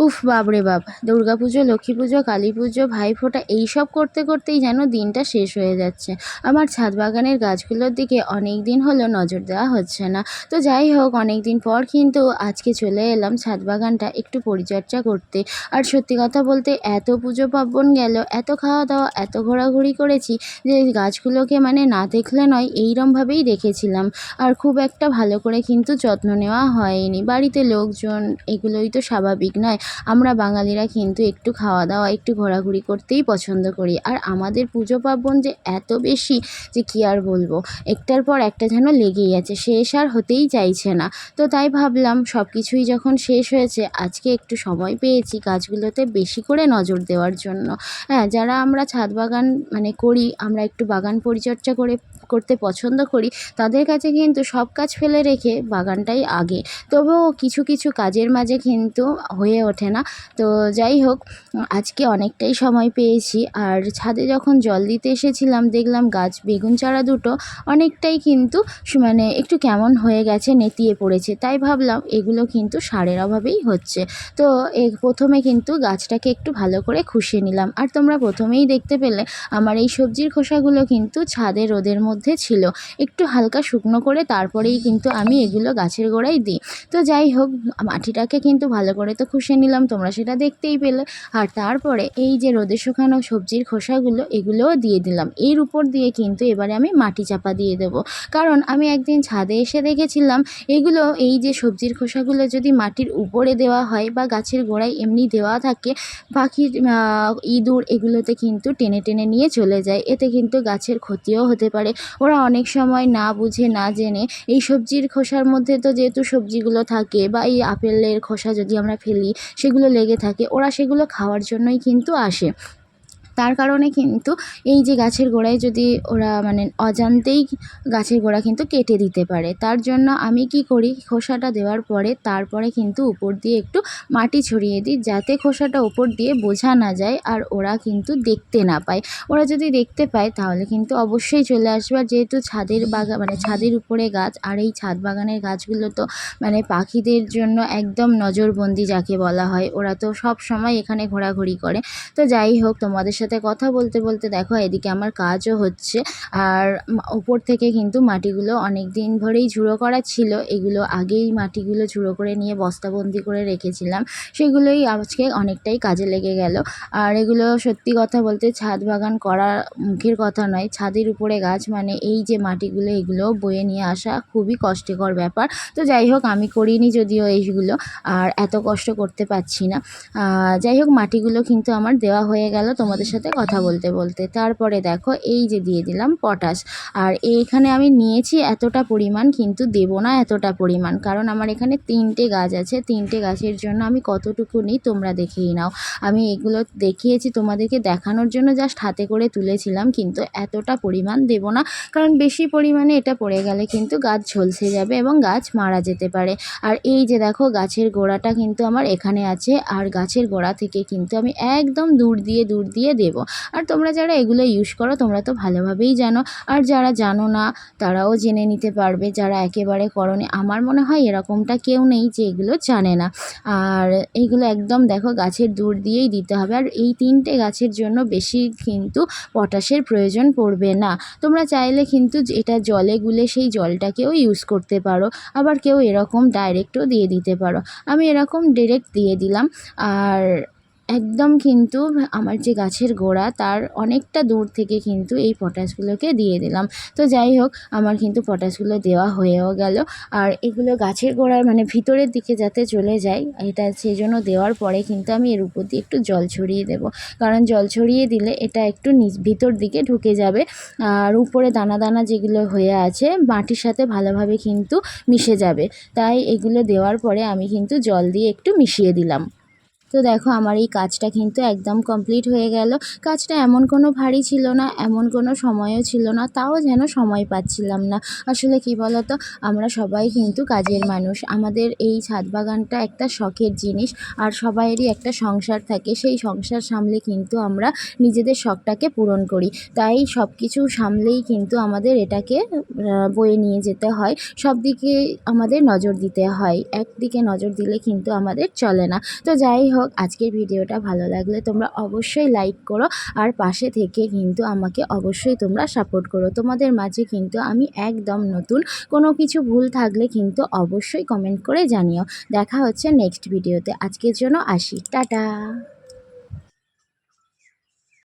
উফ, বাপরে বাপ। দুর্গা পুজো, লক্ষ্মী পুজো, কালী পুজো ভাইফোঁটা এইসব করতে করতেই যেন দিনটা শেষ হয়ে যাচ্ছে। আমার ছাদ বাগানের গাছগুলোর দিকে অনেক দিন হলো নজর দেওয়া হচ্ছে না। তো যাই হোক, অনেক দিন পর কিন্তু আজকে চলে এলাম ছাদ বাগানটা একটু পরিচর্যা করতে। আর সত্যি কথা বলতে, এত পুজো পার্বণ গেল, এত খাওয়া দাওয়া, এত ঘোরাঘুরি করেছি যে গাছগুলোকে মানে না দেখলে নয়, এইরমভাবেই রেখেছিলাম আর খুব একটা ভালো করে কিন্তু যত্ন নেওয়া হয়নি। বাড়িতে লোকজন, এগুলোই তো স্বাভাবিক নয়। আমরা বাঙালিরা কিন্তু একটু খাওয়া দাওয়া, একটু ঘোরাঘুরি করতেই পছন্দ করি। আর আমাদের পুজো পার্বণ যে এত বেশি যে কী আর বলব, একটার পর একটা যেন লেগেই আছে, শেষ আর হতেই চাইছে না। তো তাই ভাবলাম সব কিছুই যখন শেষ হয়েছে, আজকে একটু সময় পেয়েছি গাছগুলোতে বেশি করে নজর দেওয়ার জন্য। হ্যাঁ যারা আমরা ছাদ বাগান মানে করি, আমরা একটু বাগান পরিচর্যা করে, করতে পছন্দ করি, তাদের কাছে কিন্তু সব কাজ ফেলে রেখে বাগানটাই আগে। তবুও কিছু কিছু কাজের মাঝে কিন্তু হয়ে ওঠে না। তো যাই হোক, আজকে অনেকটাই সময় পেয়েছি। আর ছাদে যখন জল দিতে এসেছিলাম, দেখলাম গাছ, বেগুন চারা দুটো অনেকটাই কিন্তু মানে একটু কেমন হয়ে গেছে, নেতিয়ে পড়েছে। তাই ভাবলাম এগুলো কিন্তু সারের অভাবেই হচ্ছে। তো প্রথমে কিন্তু গাছটাকে একটু ভালো করে খুশিয়ে নিলাম। আর তোমরা প্রথমেই দেখতে পেলে, আমার এই সবজির খোসাগুলো কিন্তু ছাদে রোদের মধ্যে ছিল। একটু হালকা শুকনো করে তারপরেই কিন্তু আমি এগুলো গাছের গোড়ায় দিই। তো যাই হোক, মাটিটাকে কিন্তু ভালো করে তো খুশিয়ে নিলাম। তোমরা সেটা দেখতেই পেলে। আর তারপরে এই যে রোদে শুকানো সবজির খোসাগুলো, এগুলোও দিয়ে দিলাম। এর উপর দিয়ে কিন্তু এবারে আমি মাটি চাপা দিয়ে দেবো। কারণ আমি একদিন ছাদে এসে দেখেছিলাম, এগুলো এই যে সবজির খোসাগুলো যদি মাটির উপরে দেওয়া হয় বা গাছের গোড়ায় এমনি দেওয়া থাকে, পাখির ইঁদুর এগুলোতে কিন্তু টেনে টেনে নিয়ে চলে যায়। এতে কিন্তু গাছের ক্ষতিও হতে পারে। ওরা অনেক সময় না বুঝে, না জেনে এই সবজির খোসার মধ্যে তো যেহেতু সবজিগুলো থাকে বা এই আপেলের খোসা যদি আমরা ফেলি সেগুলো লেগে থাকে ওরা সেগুলো খাওয়ার জন্যই কিন্তু আসে। তার কারণে কিন্তু এই যে গাছের গোড়ায় যদি ওরা মানে অজান্তেই গাছের গোড়া কিন্তু কেটে দিতে পারে। তার জন্য আমি কি করি, খোসাটা দেওয়ার পরে তারপরে কিন্তু উপর দিয়ে একটু মাটি ছড়িয়ে দিই যাতে খোসাটা উপর দিয়ে বোঝা না যায় আর ওরা কিন্তু দেখতে না পায়। ওরা যদি দেখতে পায় তাহলে কিন্তু অবশ্যই চলে আসবে। আর যেহেতু ছাদের বাগা মানে ছাদের উপরে গাছ, আর এই ছাদ বাগানের গাছগুলো তো মানে পাখিদের জন্য একদম নজরবন্দি যাকে বলা হয়, ওরা তো সব সময় এখানে ঘোরাঘুরি করে। তো যাই হোক, তোমাদের সাথে কথা বলতে বলতে দেখো এদিকে আমার কাজও হচ্ছে। আর ওপর থেকে কিন্তু মাটিগুলো অনেক দিন ধরেই ঝুড়ো করা ছিল। এগুলো আগেই মাটিগুলো ঝুড়ো করে নিয়ে বস্তাবন্দি করে রেখেছিলাম। সেগুলোই আজকে অনেকটাই কাজে লেগে গেল। আর এগুলো সত্যি কথা বলতে ছাদ বাগান করা মুখের কথা নয়। ছাদের উপরে গাছ মানে এই যে মাটিগুলো, এগুলো বয়ে নিয়ে আসা খুবই কষ্টকর ব্যাপার। তো যাই হোক, আমি করিনি যদিও এইগুলো। আর এত কষ্ট করতে পারছি না। যাই হোক, মাটিগুলো কিন্তু আমার দেওয়া হয়ে গেল। তোমাদের সাথে কথা বলতে বলতে। তারপরে দেখো, এই যে দিয়ে দিলাম পটাশ। আর এইখানে আমি নিয়েছি এতটা পরিমাণ, কিন্তু দেবো না এতটা পরিমাণ। কারণ আমার এখানে তিনটে গাছ আছে, তিনটে গাছের জন্য আমি কতটুকু নিই তোমরা দেখেই নাও। আমি এগুলো দেখিয়েছি তোমাদেরকে দেখানোর জন্য, জাস্ট হাতে করে তুলেছিলাম, কিন্তু এতটা পরিমাণ দেবো না। কারণ বেশি পরিমাণে এটা পড়ে গেলে কিন্তু গাছ ঝলসে যাবে এবং গাছ মারা যেতে পারে। আর এই যে দেখো, গাছের গোড়াটা কিন্তু আমার এখানে আছে। আর গাছের গোড়া থেকে কিন্তু আমি একদম দূর দিয়ে দূর দিয়ে দেব। আর তোমরা যারা এগুলো ইউজ করো, তোমরা তো ভালোভাবেই জানো। আর যারা জানো না, তারাও জেনে নিতে পারবে, যারা একেবারে করনি। আমার মনে হয় এরকমটা কেউ নেই যে এগুলো জানে না। আর এইগুলো একদম দেখো গাছের দূর দিয়েই দিতে হবে। আর এই তিনটে গাছের জন্য বেশি কিন্তু পটাশের প্রয়োজন পড়বে না। তোমরা চাইলে কিন্তু এটা জলে গুলে সেই জলটাকেও ইউজ করতে পারো। আবার কেউ এরকম ডাইরেক্টও দিয়ে দিতে পারো। আমি এরকম ডিরেক্ট দিয়ে দিলাম। আর একদম কিন্তু আমার যে গাছের গোড়া, তার অনেকটা দূর থেকে কিন্তু এই পটাশগুলোকে দিয়ে দিলাম। তো যাই হোক, আমার কিন্তু পটাশগুলো দেওয়া হয়েও গেল। আর এগুলো গাছের গোড়ার মানে ভিতরের দিকে যাতে চলে যায়, এটা সেই জন্য দেওয়ার পরে কিন্তু আমি এর উপর দিয়ে একটু জল ছড়িয়ে দেবো। কারণ জল ছড়িয়ে দিলে এটা একটু নিচ, ভিতর দিকে ঢুকে যাবে। আর উপরে দানা দানা যেগুলো হয়ে আছে, মাটির সাথে ভালোভাবে কিন্তু মিশে যাবে। তাই এগুলো দেওয়ার পরে আমি কিন্তু জল দিয়ে একটু মিশিয়ে দিলাম। তো দেখো আমার এই কাজটা কিন্তু একদম কমপ্লিট হয়ে গেল। কাজটা এমন কোনো ভারী ছিল না, এমন কোনো সময়ও ছিল না, তাও যেন সময় পাচ্ছিলাম না। আসলে কি বলতো, আমরা সবাই কিন্তু কাজের মানুষ। আমাদের এই ছাদ বাগানটা একটা শখের জিনিস, আর সবাইয়েরই একটা সংসার থাকে। সেই সংসার সামলে কিন্তু আমরা নিজেদের শখটাকে পূরণ করি। তাই সব কিছু সামলেই কিন্তু আমাদের এটাকে বয়ে নিয়ে যেতে হয়। সব দিকে আমাদের নজর দিতে হয়। একদিকে নজর দিলে কিন্তু আমাদের চলে না। তো যাই হোক হোক, আজকের ভিডিওটা ভালো লাগলে তোমরা অবশ্যই লাইক করো আর পাশে থেকে কিন্তু আমাকে অবশ্যই তোমরা সাপোর্ট করো। তোমাদের মাঝে কিন্তু আমি একদম নতুন। কোনো কিছু ভুল থাকলে কিন্তু অবশ্যই কমেন্ট করে জানিও। দেখা হচ্ছে নেক্সট ভিডিওতে আজকের জন্য আসি। টাটা!